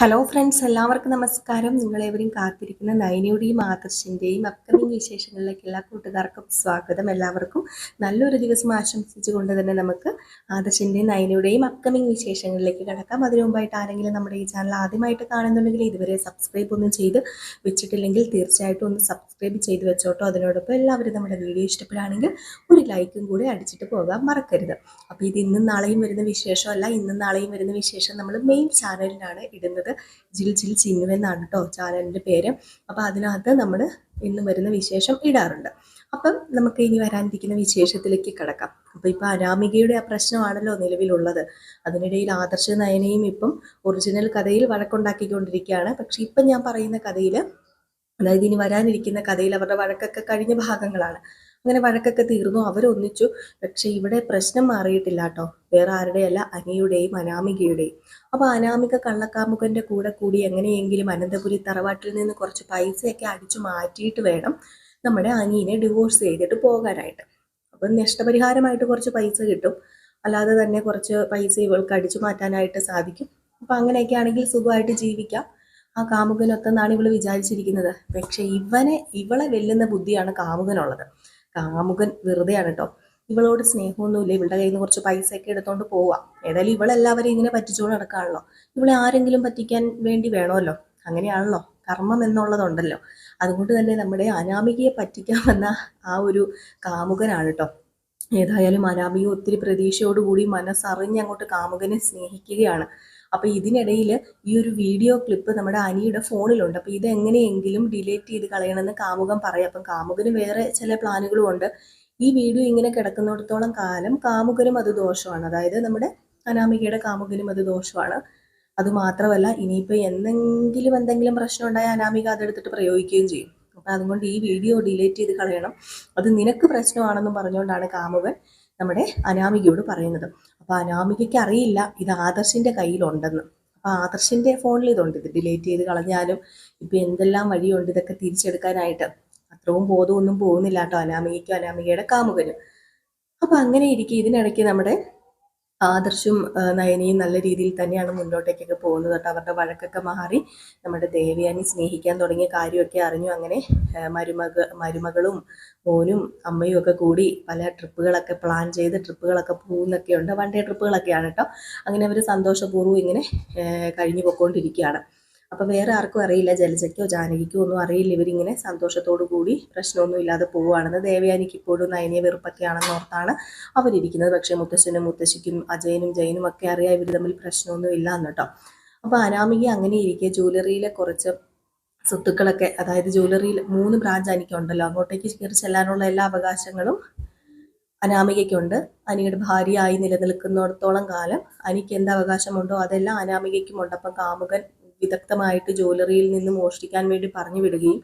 Hello friends എല്ലാവർക്കും നമസ്കാരം. നിങ്ങളേവരും കാത്തിരിക്കുന്ന നയനയുടെയും ആദർശിന്റെയും അപ്കമിങ് വിശേഷങ്ങളിലേക്ക് എല്ലാ കൂട്ടുകാർക്കും സ്വാഗതം. എല്ലാവർക്കും നല്ലൊരു ദിവസം ആശംസിച്ചുകൊണ്ട് തന്നെ നമുക്ക് ആദർശിന്റെയും നയനയുടെയും അപ്കമിങ് വിശേഷങ്ങളിലേക്ക് കിടക്കാം. അതിനു മുമ്പായിട്ട് ആരെങ്കിലും നമ്മുടെ ഈ ചാനൽ ആദ്യമായിട്ട് കാണുന്നുണ്ടെങ്കിൽ ഇതുവരെ സബ്സ്ക്രൈബ് ഒന്നും ചെയ്ത് വെച്ചിട്ടില്ലെങ്കിൽ തീർച്ചയായിട്ടും ഒന്ന് സബ്സ്ക്രൈബ് ചെയ്ത് വെച്ചോട്ടോ. അതിനോടൊപ്പം എല്ലാവരും നമ്മുടെ വീഡിയോ ഇഷ്ടപ്പെടുകയാണെങ്കിൽ ഒരു ലൈക്കും കൂടി അടിച്ചിട്ട് പോകാൻ മറക്കരുത്. അപ്പോൾ ഇത് ഇന്നും നാളെയും വരുന്ന വിശേഷമല്ല. ഇന്നും നാളെയും വരുന്ന വിശേഷം നമ്മൾ മെയിൻ ചാനലിലാണ് ഇടുന്നത്. ജിൽ ജിൽ ചിങ്ങു എന്നാണ് കേട്ടോ ചാനലിന്റെ പേര്. അപ്പോൾ അതിനകത്ത് നമ്മൾ ഇന്ന് വരുന്ന വിശേഷം ഇടാറുണ്ട്. അപ്പം നമുക്ക് ഇനി വരാനിരിക്കുന്ന വിശേഷത്തിലേക്ക് കിടക്കാം. അപ്പോൾ ഇപ്പോൾ അനാമികയുടെ ആ പ്രശ്നമാണല്ലോ നിലവിലുള്ളത്. അതിനിടയിൽ ആദർശ നയനയും ഇപ്പം ഒറിജിനൽ കഥയിൽ വഴക്കുണ്ടാക്കിക്കൊണ്ടിരിക്കുകയാണ്. പക്ഷേ ഇപ്പം ഞാൻ പറയുന്ന കഥയിൽ അതായത് ഇനി വരാനിരിക്കുന്ന കഥയിൽ അവരുടെ വഴക്കൊക്കെ കഴിഞ്ഞ ഭാഗങ്ങളാണ്. അങ്ങനെ വഴക്കൊക്കെ തീർന്നു അവരൊന്നിച്ചു. പക്ഷേ ഇവിടെ പ്രശ്നം മാറിയിട്ടില്ല കേട്ടോ വേറെ ആരുടെയല്ല അനിയുടെയും അനാമികയുടെയും. അപ്പോൾ അനാമിക കള്ളക്കാമുകന്റെ കൂടെ കൂടി എങ്ങനെയെങ്കിലും അനന്തപുരി തറവാട്ടിൽ നിന്ന് കുറച്ച് പൈസയൊക്കെ അടിച്ചു മാറ്റിയിട്ട് വേണം നമ്മുടെ അനിയനെ ഡിവോഴ്സ് ചെയ്തിട്ട് പോകാനായിട്ട്. അപ്പം നഷ്ടപരിഹാരമായിട്ട് കുറച്ച് പൈസ കിട്ടും. അല്ലാതെ തന്നെ കുറച്ച് പൈസ ഇവൾക്ക് അടിച്ചു മാറ്റാനായിട്ട് സാധിക്കും. അപ്പം അങ്ങനെയൊക്കെ ആണെങ്കിൽ സുഖമായിട്ട് ജീവിക്കാം. ആ കാമുകനൊത്തെന്നാണ് ഇവൾ വിചാരിച്ചിരിക്കുന്നത്. പക്ഷെ ഇവനെ ഇവളെ വെല്ലുന്ന ബുദ്ധിയാണ് കാമുകനുള്ളത്. കാമുകൻ വെറുതെയാണ് കേട്ടോ ഇവളോട് സ്നേഹമൊന്നുമില്ല. ഇവളുടെ കയ്യിൽ നിന്ന് കുറച്ച് പൈസയൊക്കെ എടുത്തോണ്ട് പോവാം. ഏതായാലും ഇവളെല്ലാവരും ഇങ്ങനെ പറ്റിച്ചുകൊണ്ട് നടക്കാണല്ലോ. ഇവളെ ആരെങ്കിലും പറ്റിക്കാൻ വേണ്ടി വേണമല്ലോ? അങ്ങനെയാണല്ലോ. കർമ്മം എന്നുള്ളതുണ്ടല്ലോ. അതുകൊണ്ട് തന്നെ നമ്മുടെ അനാമികയെ പറ്റിക്കാൻ വന്ന ആ ഒരു കാമുകനാണ് കേട്ടോ ഏതായാലും അനാമിക ഒത്തിരി പ്രതീക്ഷയോടുകൂടി മനസ്സറിഞ്ഞ് അങ്ങോട്ട് കാമുകനെ സ്നേഹിക്കുകയാണ്. അപ്പൊ ഇതിനിടയിൽ ഈ ഒരു വീഡിയോ ക്ലിപ്പ് നമ്മുടെ അനിയുടെ ഫോണിലുണ്ട്. അപ്പൊ ഇതെങ്ങനെയെങ്കിലും ഡിലീറ്റ് ചെയ്ത് കളയണമെന്ന് കാമുകൻ പറയാം. അപ്പം കാമുകന് വേറെ ചില പ്ലാനുകളും ഉണ്ട് ഈ വീഡിയോ ഇങ്ങനെ കിടക്കുന്നിടത്തോളം കാലം കാമുകനും അത് ദോഷമാണ്. അതായത് നമ്മുടെ അനാമികയുടെ കാമുകനും അത് ദോഷമാണ്. അത് മാത്രമല്ല ഇനിയിപ്പോൾ എന്തെങ്കിലും എന്തെങ്കിലും പ്രശ്നം ഉണ്ടായാൽ അനാമിക അതെടുത്തിട്ട് പ്രയോഗിക്കുകയും ചെയ്യും. അപ്പം അതുകൊണ്ട് ഈ വീഡിയോ ഡിലീറ്റ് ചെയ്ത് കളയണം. അത് നിനക്ക് പ്രശ്നമാണെന്നും പറഞ്ഞുകൊണ്ടാണ് കാമുകൻ നമ്മുടെ അനാമികയോട് പറയുന്നത്. അപ്പോൾ അനാമികയ്ക്ക് അറിയില്ല ഇത് ആദർശിന്റെ കയ്യിലുണ്ടെന്ന്. അപ്പോൾ ആദർശിന്റെ ഫോണിൽ ഇതുണ്ട്. ഇത് ഡിലീറ്റ് ചെയ്ത് കളഞ്ഞാലും ഇപ്പം എന്തെല്ലാം വഴിയുണ്ട് ഇതൊക്കെ തിരിച്ചെടുക്കാനായിട്ട്. അത്രയും ബോധമൊന്നും പോകുന്നില്ല കേട്ടോ അനാമികയ്ക്കും അനാമികയുടെ കാമുകനും. അപ്പം അങ്ങനെ ഇരിക്കും ഇതിനിടയ്ക്ക് നമ്മുടെ ആദർശും നയനിയും നല്ല രീതിയിൽ തന്നെയാണ് മുന്നോട്ടേക്കൊക്കെ പോകുന്നത് കേട്ടോ. അവരുടെ വഴക്കൊക്കെ മാറി നമ്മുടെ ദേവയാനി സ്നേഹിക്കാൻ തുടങ്ങിയ കാര്യമൊക്കെ അറിഞ്ഞു. അങ്ങനെ മരുമക മരുമകളും മോനും അമ്മയും ഒക്കെ കൂടി പല ട്രിപ്പുകളൊക്കെ പ്ലാൻ ചെയ്ത് ട്രിപ്പുകളൊക്കെ പോകുന്നൊക്കെ ഉണ്ട് വൺ ഡേ ട്രിപ്പുകളൊക്കെയാണ് കേട്ടോ. അങ്ങനെ അവർ സന്തോഷപൂർവം ഇങ്ങനെ കഴിഞ്ഞു പൊയ്ക്കൊണ്ടിരിക്കുകയാണ് അപ്പം വേറെ ആർക്കും അറിയില്ല ജലജയ്ക്കോ ജാനകിക്കോ ഒന്നും അറിയില്ല. ഇവരിങ്ങനെ സന്തോഷത്തോടു കൂടി പ്രശ്നമൊന്നും ഇല്ലാതെ പോവുകയാണെന്ന് ദേവയാനിക്ക് ഇപ്പോഴും നയനിയ വെറുപ്പൊക്കെയാണെന്ന് ഓർത്താണ് അവരിരിക്കുന്നത്. പക്ഷേ മുത്തശ്ശനും മുത്തശ്ശിക്കും അജയനും ജയനും ഒക്കെ അറിയാം ഇവർ തമ്മിൽ പ്രശ്നമൊന്നും ഇല്ല എന്ന് കേട്ടോ. അപ്പോൾ അനാമിക അങ്ങനെ ഇരിക്കെ ജ്വല്ലറിയിലെ കുറച്ച് സ്വത്തുക്കളൊക്കെ അതായത് ജ്വല്ലറിയിൽ മൂന്ന് ബ്രാഞ്ച് എനിക്കുണ്ടല്ലോ അങ്ങോട്ടേക്ക് കയറി ചെല്ലാനുള്ള എല്ലാ അവകാശങ്ങളും അനാമികയ്ക്കുണ്ട്. അനിയുടെ ഭാര്യയായി നിലനിൽക്കുന്നിടത്തോളം കാലം അനിക്ക് എന്ത് അവകാശമുണ്ടോ അതെല്ലാം അനാമികയ്ക്കുമുണ്ട്. അപ്പം കാമുകൻ വിദഗ്ധമായിട്ട് ജ്വല്ലറിയിൽ നിന്ന് മോഷ്ടിക്കാൻ വേണ്ടി പറഞ്ഞു വിടുകയും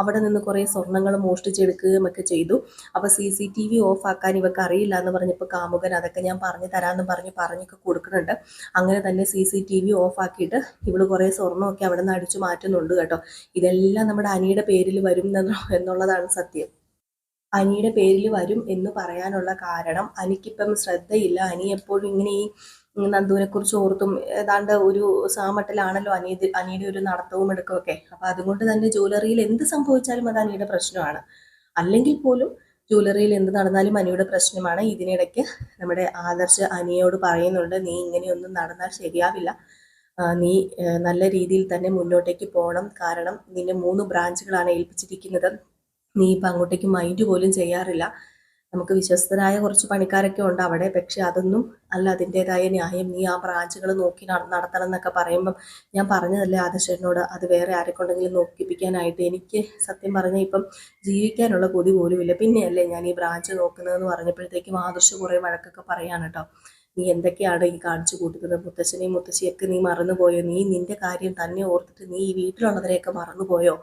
അവിടെ നിന്ന് കുറേ സ്വർണങ്ങൾ മോഷ്ടിച്ചെടുക്കുകയും ഒക്കെ ചെയ്തു. അപ്പോൾ C C T V off ആക്കാൻ ഇവർക്ക് അറിയില്ല എന്ന് പറഞ്ഞപ്പോൾ കാമുകൻ അതൊക്കെ ഞാൻ പറഞ്ഞു തരാമെന്ന് പറഞ്ഞ് പറഞ്ഞൊക്കെ കൊടുക്കുന്നുണ്ട്. അങ്ങനെ തന്നെ C C T V off ആക്കിയിട്ട് ഇവൾ കുറേ സ്വർണമൊക്കെ അവിടെ നിന്ന് അടിച്ചു മാറ്റുന്നുണ്ട് കേട്ടോ. ഇതെല്ലാം നമ്മുടെ അനിയുടെ പേരിൽ വരും എന്നുള്ളതാണ് സത്യം. അനിയുടെ പേരിൽ വരും എന്ന് പറയാനുള്ള കാരണം അനിക്കിപ്പം ശ്രദ്ധയില്ല. അനി എപ്പോഴും ഇങ്ങനെ ഈ നന്ദുവിനെ കുറിച്ച് ഓർത്തും ഏതാണ്ട് ഒരു സാമട്ടിലാണല്ലോ അനീതി അനിയുടെ ഒരു നടത്തവും എടുക്കുമൊക്കെ അപ്പൊ അതുകൊണ്ട് തന്നെ ജ്വല്ലറിയിൽ എന്ത് സംഭവിച്ചാലും അത് അനിയുടെ പ്രശ്നമാണ്. അല്ലെങ്കിൽ പോലും ജ്വല്ലറിയിൽ എന്ത് നടന്നാലും അനിയുടെ പ്രശ്നമാണ്. ഇതിനിടയ്ക്ക് നമ്മുടെ ആദർശ് അനിയോട് പറയുന്നുണ്ട് നീ ഇങ്ങനെയൊന്നും നടന്നാൽ ശരിയാവില്ല. നീ നല്ല രീതിയിൽ തന്നെ മുന്നോട്ടേക്ക് പോകണം. കാരണം നിന്നെ മൂന്ന് ബ്രാഞ്ചുകളാണ് ഏൽപ്പിച്ചിരിക്കുന്നത്. നീ ഇപ്പം അങ്ങോട്ടേക്ക് മൈൻഡ് പോലും ചെയ്യാറില്ല. നമുക്ക് വിശ്വസ്തരായ കുറച്ച് പണിക്കാരൊക്കെ ഉണ്ട് അവിടെ. പക്ഷെ അതൊന്നും അല്ല. അതിന്റെതായ ന്യായം. നീ ആ ബ്രാഞ്ചുകൾ നോക്കി നട- നടത്തണം എന്നൊക്കെ പറയുമ്പം ഞാൻ പറഞ്ഞതല്ലേ ആദർശനോട്? അത് വേറെ ആരെക്കൊണ്ടെങ്കിലും നോക്കിപ്പിക്കാനായിട്ട്. എനിക്ക് സത്യം പറഞ്ഞാൽ ഇപ്പം ജീവിക്കാനുള്ള കൊതി പോലുമില്ല പിന്നെയല്ലേ ഞാൻ ഈ ബ്രാഞ്ച് നോക്കുന്നതെന്ന് പറഞ്ഞപ്പോഴത്തേക്കും ആദർശ് കുറേ വഴക്കൊക്കെ പറയാണ് കേട്ടോ. നീ എന്തൊക്കെയാണ് ഈ കാണിച്ചു കൂട്ടുന്നത്? മുത്തശ്ശനെയും മുത്തശ്ശിയൊക്കെ നീ മറന്നുപോയോ? നീ നിന്റെ കാര്യം തന്നെ ഓർത്തിട്ട് നീ ഈ വീട്ടിലുള്ളവരെയൊക്കെ മറന്നുപോയോ?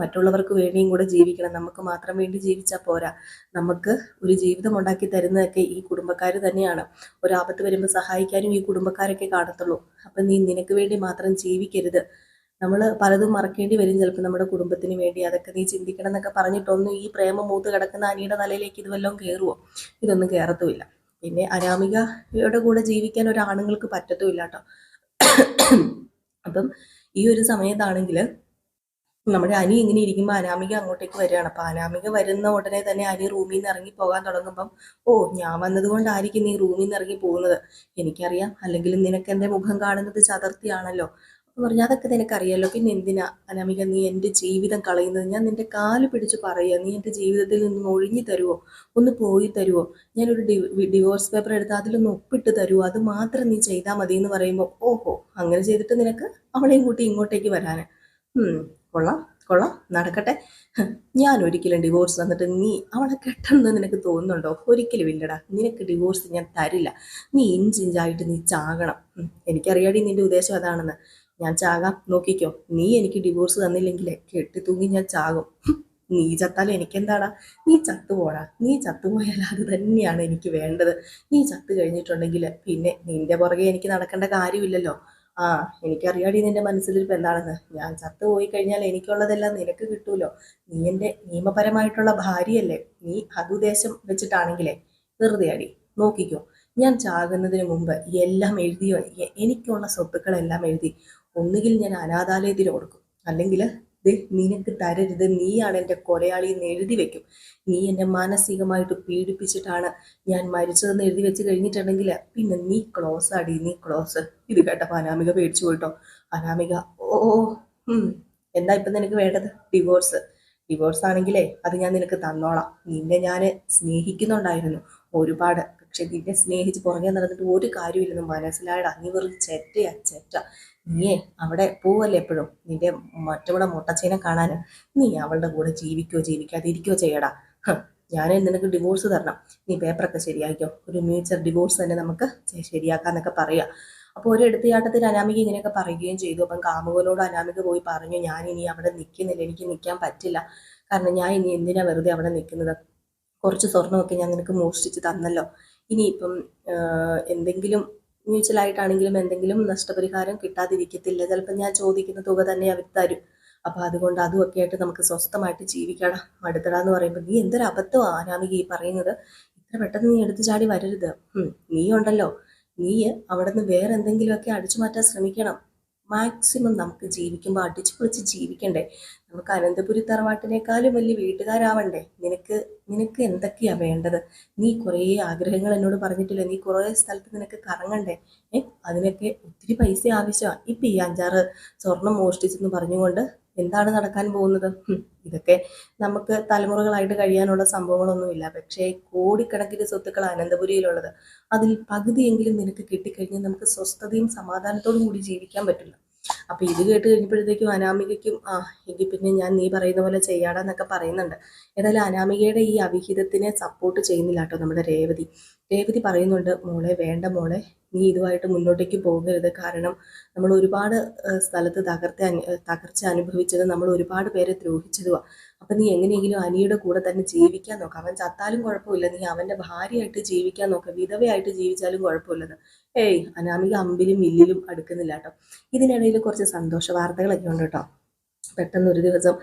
മറ്റുള്ളവർക്ക് വേണ്ടിയും കൂടെ ജീവിക്കണം. നമുക്ക് മാത്രം വേണ്ടി ജീവിച്ചാൽ പോരാ. നമുക്ക് ഒരു ജീവിതം ഉണ്ടാക്കി തരുന്നതൊക്കെ ഈ കുടുംബക്കാർ തന്നെയാണ്. ഒരു ആപത്ത് വരുമ്പോൾ സഹായിക്കാനും ഈ കുടുംബക്കാരൊക്കെ കാണത്തുള്ളൂ. അപ്പം നീ നിനക്ക് വേണ്ടി മാത്രം ജീവിക്കരുത്. നമ്മൾ പലതും മറക്കേണ്ടി വരും ചിലപ്പോൾ നമ്മുടെ കുടുംബത്തിന് വേണ്ടി. അതൊക്കെ നീ ചിന്തിക്കണം എന്നൊക്കെ പറഞ്ഞിട്ടൊന്നും ഈ പ്രേമം മൂത്ത് കിടക്കുന്ന അനിയുടെ തലയിലേക്ക് ഇത് വല്ലതും കയറുമോ ഇതൊന്നും കയറത്തുമില്ല പിന്നെ അനാമികയുടെ കൂടെ ജീവിക്കാൻ ഒരാണുങ്ങൾക്ക് പറ്റത്തുമില്ല കേട്ടോ. അപ്പം ഈ ഒരു സമയത്താണെങ്കിൽ നമ്മുടെ അനി ഇങ്ങനെ ഇരിക്കുമ്പോൾ അനാമിക അങ്ങോട്ടേക്ക് വരികയാണ്. അപ്പൊ അനാമിക വരുന്ന ഉടനെ തന്നെ അനി റൂമിൽ നിന്ന് ഇറങ്ങി പോകാൻ തുടങ്ങുമ്പം ഓ ഞാൻ വന്നത് കൊണ്ടായിരിക്കും നീ റൂമിൽ നിന്ന് ഇറങ്ങി പോകുന്നത്. എനിക്കറിയാം. അല്ലെങ്കിൽ നിനക്ക് എന്റെ മുഖം കാണുന്നത് ചതുർത്തിയാണല്ലോ അപ്പൊ പറഞ്ഞു അതൊക്കെ നിനക്കറിയാലോ. പിന്നെ എന്തിനാ? അനാമിക നീ എന്റെ ജീവിതം കളയുന്നത്? ഞാൻ നിന്റെ കാൽ പിടിച്ച് പറയുക നീ എന്റെ ജീവിതത്തിൽ നിന്ന് ഒഴിഞ്ഞു തരുമോ ഒന്ന് പോയി തരുമോ ഞാനൊരു ഡി ഡിവോഴ്സ് പേപ്പർ എടുത്ത് അതിലൊന്ന് ഒപ്പിട്ട് തരുവോ? അത് മാത്രം നീ ചെയ്താൽ മതി എന്ന് പറയുമ്പോൾ ഓഹോ അങ്ങനെ ചെയ്തിട്ട് നിനക്ക് അവളെയും കൂട്ടി ഇങ്ങോട്ടേക്ക് വരാന്. കൊള്ളാം കൊള്ളാം നടക്കട്ടെ. ഞാൻ ഒരിക്കലും ഡിവോഴ്സ് തന്നിട്ട് നീ അവളെ കെട്ടണമെന്ന് നിനക്ക് തോന്നുന്നുണ്ടോ? ഒരിക്കലും ഇല്ലടാ. നിനക്ക് ഡിവോഴ്സ് ഞാൻ തരില്ല. നീ ഇഞ്ചിഞ്ചായിട്ട് നീ ചാകണം. എനിക്കറിയാടി നിന്റെ ഉദ്ദേശം അതാണെന്ന്. ഞാൻ ചാകാം. നോക്കിക്കോ. നീ എനിക്ക് ഡിവോഴ്സ് തന്നില്ലെങ്കിൽ കെട്ടി തൂങ്ങി ഞാൻ ചാകും. നീ ചത്താലും എനിക്കെന്താടാ? നീ ചത്തുപോടാ. നീ ചത്തുപോയാൽ അത് തന്നെയാണ് എനിക്ക് വേണ്ടത്. നീ ചത്തു കഴിഞ്ഞിട്ടുണ്ടെങ്കിൽ പിന്നെ നിന്റെ പുറകെ എനിക്ക് നടക്കേണ്ട കാര്യമില്ലല്ലോ. ആ എനിക്കറിയാടി നിന്റെ മനസ്സിലിരിപ്പ് എന്താണെന്ന്. ഞാൻ ചത്തുപോയി കഴിഞ്ഞാൽ എനിക്കുള്ളതെല്ലാം നിനക്ക് കിട്ടൂലോ. നീ എന്റെ നിയമപരമായിട്ടുള്ള ഭാര്യയല്ലേ. നീ അതുദ്ദേശം വെച്ചിട്ടാണെങ്കിലേ. വെറുതെ അടി നോക്കിക്കോ. ഞാൻ ചാകുന്നതിന് മുമ്പ് എല്ലാം എഴുതിയോ? എനിക്കുള്ള സ്വത്തുക്കളെല്ലാം എഴുതി. ഒന്നുകിൽ ഞാൻ അനാഥാലയത്തിൽ കൊടുക്കും. അല്ലെങ്കിൽ നിനക്ക് തരരുത്. നീയാണ് എന്റെ കൊലയാളി എന്ന് എഴുതി വെക്കും. നീ എന്നെ മാനസികമായിട്ട് പീഡിപ്പിച്ചിട്ടാണ് ഞാൻ മരിച്ചതെന്ന് എഴുതി വെച്ച് കഴിഞ്ഞിട്ടുണ്ടെങ്കിൽ പിന്നെ നീ ക്ലോസ് ആടി നീ ക്ലോസ് ഇത് കേട്ടപ്പോൾ അനാമിക പേടിച്ചു പോയിട്ടോ. അനാമിക ഓ എന്താ ഇപ്പം നിനക്ക് വേണ്ടത്? ഡിവോഴ്സ് ഡിവോഴ്സ് ആണെങ്കിലേ അത് ഞാൻ നിനക്ക് തന്നോളാം. നിന്നെ ഞാൻ സ്നേഹിക്കുന്നുണ്ടായിരുന്നു ഒരുപാട്. പക്ഷെ നിന്നെ സ്നേഹിച്ച് പുറകെ നടന്നിട്ട് ഒരു കാര്യമില്ലെന്ന് മനസ്സിലായടാ. നീ വെറും ചെറ്റ. നീയേ അവിടെ പോവല്ലേ എപ്പോഴും? നിന്റെ മറ്റവിടെ മുട്ടച്ചേനെ കാണാൻ നീ അവളുടെ കൂടെ ജീവിക്കോ ജീവിക്കാതിരിക്കോ ചെയ്യടാ. ഞാൻ നിനക്ക് ഡിവോഴ്സ് തരണം. നീ പേപ്പറൊക്കെ ശരിയാക്കിയോ ഒരു മ്യൂച്വൽ ഡിവോഴ്സ് തന്നെ നമുക്ക് ശരിയാക്കാന്നൊക്കെ പറയാം. അപ്പോൾ ഒരു എടുത്തിയാട്ടത്തിൽ അനാമിക ഇങ്ങനെയൊക്കെ പറയുകയും ചെയ്തു. അപ്പം കാമുകനോട് അനാമിക പോയി പറഞ്ഞു ഞാൻ ഇനി അവിടെ നിൽക്കുന്നില്ല എനിക്ക് നിൽക്കാൻ പറ്റില്ല. കാരണം ഞാൻ ഇനി എന്തിനാ വെറുതെ അവിടെ നിൽക്കുന്നത് കുറച്ച് സ്വർണമൊക്കെ ഞാൻ നിനക്ക് മോഷ്ടിച്ച് തന്നല്ലോ. ഇനിയിപ്പം എന്തെങ്കിലും മ്യൂച്വലായിട്ടാണെങ്കിലും എന്തെങ്കിലും നഷ്ടപരിഹാരം കിട്ടാതിരിക്കത്തില്ല. ചിലപ്പോൾ ഞാൻ ചോദിക്കുന്ന തുക തന്നെ അവർ തരും. അപ്പോൾ അതുകൊണ്ട് അതുമൊക്കെ ആയിട്ട് നമുക്ക് സ്വസ്ഥമായിട്ട് ജീവിക്കണം. അടുത്തട എന്ന് പറയുമ്പോൾ നീ എന്തൊരു അബദ്ധമാണ് അനാമിക ഈ പറയുന്നത്. ഇത്ര പെട്ടെന്ന് നീ എടുത്തു ചാടി വരരുത്. നീ ഉണ്ടല്ലോ നീ അവിടെ നിന്ന് വേറെ എന്തെങ്കിലുമൊക്കെ അടിച്ചു മാറ്റാൻ ശ്രമിക്കണം. മാക്സിമം നമുക്ക് ജീവിക്കുമ്പോൾ അടിച്ചു പൊളിച്ച് ജീവിക്കണ്ടേ? നമുക്ക് അനന്തപുരി തറവാട്ടിനേക്കാളും വലിയ വീട്ടുകാരാവണ്ടേ? നിനക്ക് നിനക്ക് എന്തൊക്കെയാണ് വേണ്ടത്? നീ കുറേ ആഗ്രഹങ്ങൾ എന്നോട് പറഞ്ഞിട്ടില്ല? നീ കുറേ സ്ഥലത്ത് നിനക്ക് കറങ്ങണ്ടേ? അതിനൊക്കെ ഒത്തിരി പൈസ ആവശ്യമാണ് ഇപ്പം ഈ അഞ്ചാറ് സ്വർണം മോഷ്ടിച്ചെന്ന് പറഞ്ഞുകൊണ്ട് എന്താണ് നടക്കാൻ പോകുന്നത്? ഇതൊക്കെ നമുക്ക് തലമുറകളായിട്ട് കഴിയാനുള്ള സംഭവങ്ങളൊന്നുമില്ല. പക്ഷേ കോടിക്കണക്കിന് സ്വത്തുക്കൾ അനന്തപുരിയിലുള്ളത്. അതിൽ പകുതിയെങ്കിലും നിനക്ക് കിട്ടിക്കഴിഞ്ഞാൽ നമുക്ക് സ്വസ്ഥതയും സമാധാനത്തോടും കൂടി ജീവിക്കാൻ പറ്റില്ല. അപ്പോൾ ഇത് കേട്ട് കഴിഞ്ഞപ്പോഴത്തേക്കും അനാമികയ്ക്കും ആ എങ്കിൽ പിന്നെ ഞാൻ നീ പറയുന്ന പോലെ ചെയ്യാടാന്നൊക്കെ പറയുന്നുണ്ട്. ഏതായാലും അനാമികയുടെ ഈ അവിഹിതത്തിനെ സപ്പോർട്ട് ചെയ്യുന്നില്ല കേട്ടോ നമ്മുടെ രേവതി. രേവതി പറയുന്നുണ്ട് മോളെ വേണ്ട മോളെ നീ ഇതുമായിട്ട് മുന്നോട്ടേക്ക് പോകരുത്. കാരണം നമ്മൾ ഒരുപാട് സ്ഥലത്ത് തകർത്ത തകർച്ച അനുഭവിച്ചത് നമ്മൾ ഒരുപാട് പേരെ ദ്രോഹിച്ചതുമാണ് അപ്പം നീ എങ്ങനെയെങ്കിലും അനിയുടെ കൂടെ തന്നെ ജീവിക്കാൻ നോക്കുക അവൻ ചത്താലും കുഴപ്പമില്ല. നീ അവന്റെ ഭാര്യയായിട്ട് ജീവിക്കാൻ നോക്കുക വിധവയായിട്ട് ജീവിച്ചാലും കുഴപ്പമില്ലെന്ന്. ഏയ് അനാമിക അമ്പിലും വില്ലിലും അടുക്കുന്നില്ല കേട്ടോ. ഇതിനിടയിൽ കുറച്ച് സന്തോഷ വാർത്തകളൊക്കെ ഉണ്ട് കേട്ടോ. പെട്ടെന്ന് ഒരു ദിവസം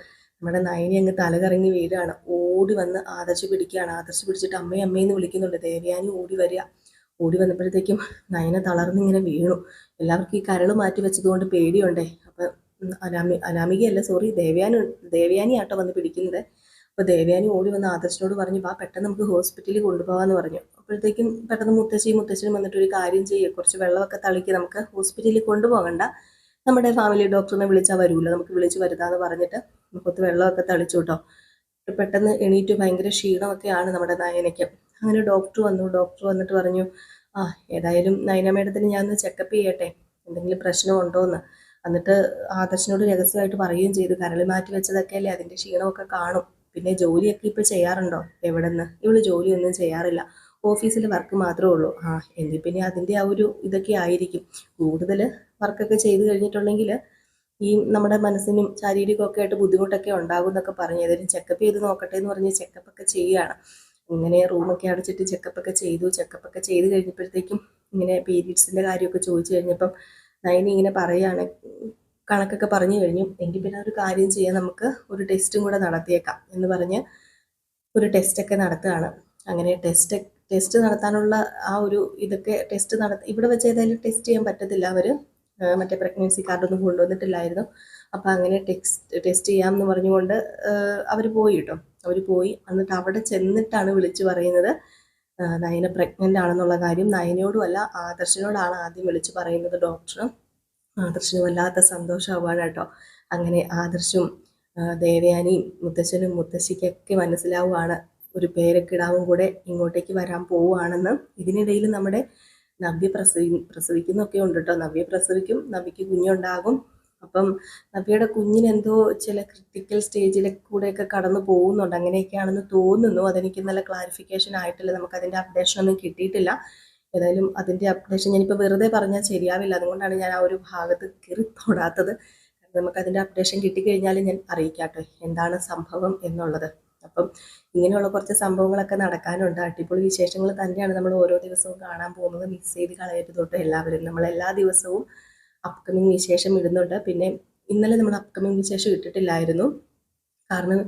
നമ്മുടെ നയനി അങ്ങ് തലകറങ്ങി വീഴാണ്. ഓടി വന്ന് ആദർശ് പിടിക്കുകയാണ്. ആദർശ് പിടിച്ചിട്ട് അമ്മയും അമ്മയെന്ന് വിളിക്കുന്നുണ്ട്. ദേവയാനി ഓടി വരിക. ഓടി വന്നപ്പോഴത്തേക്കും നയന തളർന്നിങ്ങനെ വീണു. എല്ലാവർക്കും ഈ കരൾ മാറ്റി വെച്ചതുകൊണ്ട് പേടിയുണ്ടേ. അപ്പം അനാമി അനാമികയല്ല സോറി ദേവയാനി ദേവയാനി ആട്ടോ വന്ന് പിടിക്കുന്നത്. അപ്പോൾ ദേവയാനി ഓടി വന്ന് ആദർശനോട് പറഞ്ഞു വാ പെട്ടെന്ന് നമുക്ക് ഹോസ്പിറ്റലിൽ കൊണ്ടുപോകാമെന്ന് പറഞ്ഞു. അപ്പോഴത്തേക്കും പെട്ടെന്ന് മുത്തശ്ശി മുത്തശ്ശനും വന്നിട്ട് ഒരു കാര്യം ചെയ്യുക കുറച്ച് വെള്ളമൊക്കെ തളിക്ക് നമുക്ക് ഹോസ്പിറ്റലിൽ കൊണ്ടുപോകണ്ട. നമ്മുടെ ഫാമിലി ഡോക്ടറിനെ വിളിച്ചാൽ വരൂല്ലോ നമുക്ക് വിളിച്ച് വരുതാന്ന് പറഞ്ഞിട്ട് നമുക്കൊത്ത് വെള്ളമൊക്കെ തളിച്ചു കേട്ടോ. പെട്ടെന്ന് എണീറ്റ് ഭയങ്കര ക്ഷീണമൊക്കെയാണ് നമ്മുടെ നയനയ്ക്ക്. അങ്ങനെ ഡോക്ടർ വന്നു. ഡോക്ടർ വന്നിട്ട് പറഞ്ഞു ആ ഏതായാലും നയന മേഡത്തിന് ഞാൻ ഒന്ന് ചെക്കപ്പ് ചെയ്യട്ടെ. എന്തെങ്കിലും പ്രശ്നമുണ്ടോ എന്ന് എന്നിട്ട് ആദർശനോട് രഹസ്യമായിട്ട് പറയുകയും ചെയ്തു. കരളി മാറ്റി വെച്ചതൊക്കെ അല്ലേ? അതിന്റെ ക്ഷീണമൊക്കെ കാണും. പിന്നെ ജോലിയൊക്കെ ഇപ്പോൾ ചെയ്യാറുണ്ടോ? എവിടെന്ന്? ഇവൾ ജോലിയൊന്നും ചെയ്യാറില്ല. ഓഫീസിൽ വർക്ക് മാത്രമേ ഉള്ളൂ. ആ എങ്കിൽ പിന്നെ അതിന്റെ ആ ഒരു ഇതൊക്കെ ആയിരിക്കും. കൂടുതൽ വർക്കൊക്കെ ചെയ്ത് കഴിഞ്ഞിട്ടുണ്ടെങ്കിൽ ഈ നമ്മുടെ മനസ്സിനും ശാരീരികമൊക്കെ ആയിട്ട് ബുദ്ധിമുട്ടൊക്കെ ഉണ്ടാകും എന്നൊക്കെ പറഞ്ഞു. ഏതായാലും ചെക്കപ്പ് ചെയ്ത് നോക്കട്ടെ എന്ന് പറഞ്ഞ് ചെക്കപ്പ് ഒക്കെ ചെയ്യുകയാണ്. ഇങ്ങനെ റൂമൊക്കെ അടച്ചിട്ട് ചെക്കപ്പ് ഒക്കെ ചെയ്തു. ചെക്കപ്പ് ഒക്കെ ചെയ്ത് കഴിഞ്ഞപ്പോഴത്തേക്കും ഇങ്ങനെ പീരീഡ്സിന്റെ കാര്യമൊക്കെ ചോദിച്ചു കഴിഞ്ഞപ്പം നയനി ഇങ്ങനെ പറയുകയാണ് കണക്കൊക്കെ പറഞ്ഞു കഴിഞ്ഞു. എങ്കിൽ പിന്നെ ഒരു കാര്യം ചെയ്യാം. നമുക്ക് ഒരു ടെസ്റ്റും കൂടെ നടത്തിയേക്കാം എന്ന് പറഞ്ഞ് ഒരു ടെസ്റ്റൊക്കെ നടത്തുകയാണ്. അങ്ങനെ ടെസ്റ്റ് ടെസ്റ്റ് നടത്താനുള്ള ആ ഒരു ഇതൊക്കെ ടെസ്റ്റ് നടത്തി ഇവിടെ വെച്ച് ഏതായാലും ടെസ്റ്റ് ചെയ്യാൻ പറ്റത്തില്ല. അവർ മറ്റേ പ്രഗ്നൻസി കാർഡൊന്നും കൊണ്ടുവന്നിട്ടില്ലായിരുന്നു. അപ്പോൾ അങ്ങനെ ടെക്സ്റ്റ് ടെസ്റ്റ് ചെയ്യാമെന്ന് പറഞ്ഞുകൊണ്ട് അവർ പോയി കേട്ടോ അവർ പോയി. എന്നിട്ട് അവിടെ ചെന്നിട്ടാണ് വിളിച്ചു പറയുന്നത്. നയന പ്രഗ്നന്റ് ആണെന്നുള്ള കാര്യം. നയനയോടും അല്ല ആദർശനോടാണ് ആദ്യം വിളിച്ചു പറയുന്നത് ഡോക്ടർ ആദർശനും വല്ലാത്ത സന്തോഷമാവാണ് കേട്ടോ അങ്ങനെ ആദർശും ദേവയാനിയും മുത്തശ്ശനും മുത്തശ്ശിക്കൊക്കെ മനസ്സിലാവുകയാണ് ഒരു പേരക്കിടാവും കൂടെ ഇങ്ങോട്ടേക്ക് വരാൻ പോവുകയാണെന്ന് ഇതിനിടയിൽ നമ്മുടെ നവ്യ പ്രസവി പ്രസവിക്കുന്നൊക്കെ ഉണ്ട് കേട്ടോ നവ്യ പ്രസവിക്കും നവ്യക്ക് കുഞ്ഞുണ്ടാകും. അപ്പം നവ്യയുടെ കുഞ്ഞിനെന്തോ ചില ക്രിട്ടിക്കൽ സ്റ്റേജിലെ കൂടെയൊക്കെ കടന്നു പോകുന്നുണ്ട്. അങ്ങനെയൊക്കെയാണെന്ന് തോന്നുന്നു. അതെനിക്ക് നല്ല ക്ലാരിഫിക്കേഷൻ ആയിട്ടില്ല. നമുക്ക് അതിന്റെ അപ്ഡേഷൻ ഒന്നും കിട്ടിയിട്ടില്ല. ഏതായാലും അതിന്റെ അപ്ഡേഷൻ ഞാനിപ്പോൾ വെറുതെ പറഞ്ഞാൽ ശരിയാവില്ല. അതുകൊണ്ടാണ് ഞാൻ ആ ഒരു ഭാഗത്ത് കയറി തൊടാത്തത്. നമുക്ക് അതിന്റെ അപ്ഡേഷൻ കിട്ടിക്കഴിഞ്ഞാൽ ഞാൻ അറിയിക്കാട്ടോ. എന്താണ് സംഭവം എന്നുള്ളത്. അപ്പം ഇങ്ങനെയുള്ള കുറച്ച് സംഭവങ്ങളൊക്കെ നടക്കാനുണ്ട്. അടിപൊളി വിശേഷങ്ങൾ തന്നെയാണ് നമ്മൾ ഓരോ ദിവസവും കാണാൻ പോകുന്നത്. മിക്സ് ചെയ്ത് കളയരുത് തൊട്ട് എല്ലാവരും നമ്മൾ എല്ലാ ദിവസവും അപ്കമിങ് വിശേഷം ഇടുന്നുണ്ട്. പിന്നെ ഇന്നലെ നമ്മൾ അപ്കമിങ് വിശേഷം ഇട്ടിട്ടില്ലായിരുന്നു. കാരണം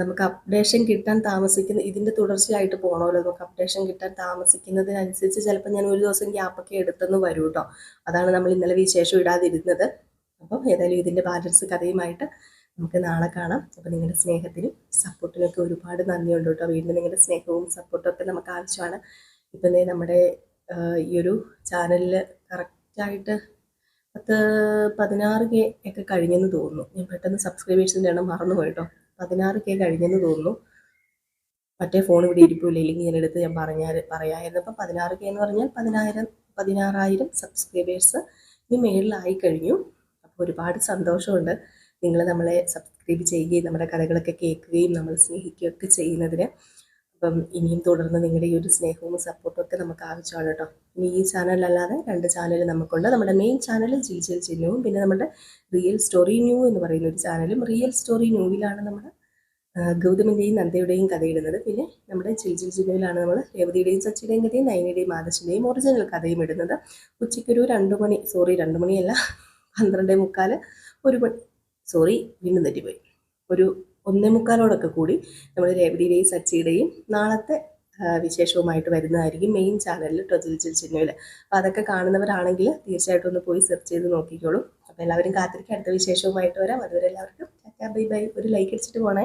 നമുക്ക് അപ്ഡേഷൻ കിട്ടാൻ താമസിക്കുന്ന ഇതിന്റെ തുടർച്ചയായിട്ട് പോകണമല്ലോ നമുക്ക് അപ്ഡേഷൻ കിട്ടാൻ താമസിക്കുന്നതിനനുസരിച്ച് ചിലപ്പോൾ ഞാൻ ഒരു ദിവസം ഗ്യാപ്പൊക്കെ എടുത്തെന്ന് വരും കേട്ടോ. അതാണ് നമ്മൾ ഇന്നലെ വിശേഷം ഇടാതിരുന്നത്. അപ്പം ഏതായാലും ഇതിന്റെ ബാലൻസ് കഥയുമായിട്ട് നമുക്ക് നാളെ കാണാം. അപ്പോൾ നിങ്ങളുടെ സ്നേഹത്തിനും സപ്പോർട്ടിനൊക്കെ ഒരുപാട് നന്ദിയുണ്ട് കേട്ടോ. വീണ്ടും നിങ്ങളുടെ സ്നേഹവും സപ്പോർട്ടും ഒക്കെ നമുക്ക് ആവശ്യമാണ്. ഇപ്പം നമ്മുടെ ഈ ഒരു ചാനലിൽ കറക്റ്റായിട്ട് പത്ത് പതിനാറ് കെ ഒക്കെ കഴിഞ്ഞെന്ന് തോന്നുന്നു. ഞാൻ പെട്ടെന്ന് സബ്സ്ക്രൈബേഴ്സിന്റെ എണ്ണം മറന്നു പോയിട്ടോ പതിനാറ് കെ കഴിഞ്ഞെന്ന് തോന്നുന്നു. മറ്റേ ഫോൺ ഇവിടെ ഇരിപ്പില്ല ഇല്ലെങ്കിൽ ഞാൻ എടുത്ത് ഞാൻ പറഞ്ഞാൽ പറയാമായിരുന്നു അപ്പം പതിനാറ് കെ എന്ന് പറഞ്ഞാൽ പതിനായിരം പതിനാറായിരം സബ്സ്ക്രൈബേഴ്സ് ഇനി മേളിലായി കഴിഞ്ഞു. അപ്പോൾ ഒരുപാട് സന്തോഷമുണ്ട്. നിങ്ങൾ നമ്മളെ സബ്സ്ക്രൈബ് ചെയ്യുകയും നമ്മുടെ കഥകളൊക്കെ കേൾക്കുകയും നമ്മൾ സ്നേഹിക്കുകയൊക്കെ ചെയ്യുന്നതിന് അപ്പം ഇനിയും തുടർന്ന് നിങ്ങളുടെ ഈ ഒരു സ്നേഹവും സപ്പോർട്ടും ഒക്കെ നമുക്ക് ആവശ്യമാണ് കേട്ടോ. ഇനി ഈ ചാനലല്ലാതെ രണ്ട് ചാനൽ നമുക്കുണ്ട്. നമ്മുടെ മെയിൻ ചാനൽ ജിൽ ചിഹ്നവും പിന്നെ നമ്മുടെ റിയൽ സ്റ്റോറി ന്യൂ എന്ന് പറയുന്ന ഒരു ചാനലും റിയൽ സ്റ്റോറി ന്യൂവിലാണ് നമ്മൾ ഗൗതമിന്റെയും നന്ദയുടെയും കഥയിടുന്നത് പിന്നെ നമ്മുടെ ജിൽ ജിൽ ചിഹ്നയിലാണ് നമ്മൾ രേവതിയുടെയും സച്ചിയുടെയും കഥയും നയനയുടെയും ആദർശിന്റെയും ഒറിജിനൽ കഥയും ഇടുന്നത്. ഉച്ചയ്ക്കൊരു രണ്ട് മണി സോറി രണ്ട് മണിയല്ല പന്ത്രണ്ടേ മുക്കാൽ ഒരു മണി സോറി വീണ്ടും തെറ്റിപ്പോയി. ഒരു ഒന്നേ മുക്കാലോടൊക്കെ കൂടി നമ്മൾ രേവതിയുടെയും സച്ചിയുടെയും നാളത്തെ വിശേഷവുമായിട്ട് വരുന്നതായിരിക്കും മെയിൻ ചാനലിൽ ട്രജിൽ ചിൽ ചിഹ്നയിൽ അപ്പോൾ അതൊക്കെ കാണുന്നവരാണെങ്കിൽ തീർച്ചയായിട്ടും ഒന്ന് പോയി സെർച്ച് ചെയ്ത് നോക്കിക്കോളും. അപ്പോൾ എല്ലാവരും കാത്തിരിക്കുക അടുത്ത വിശേഷവുമായിട്ട് വരാം. അതുവരെ എല്ലാവർക്കും ബൈ ബൈ. ഒരു ലൈക്ക് അടിച്ചിട്ട് പോണേ.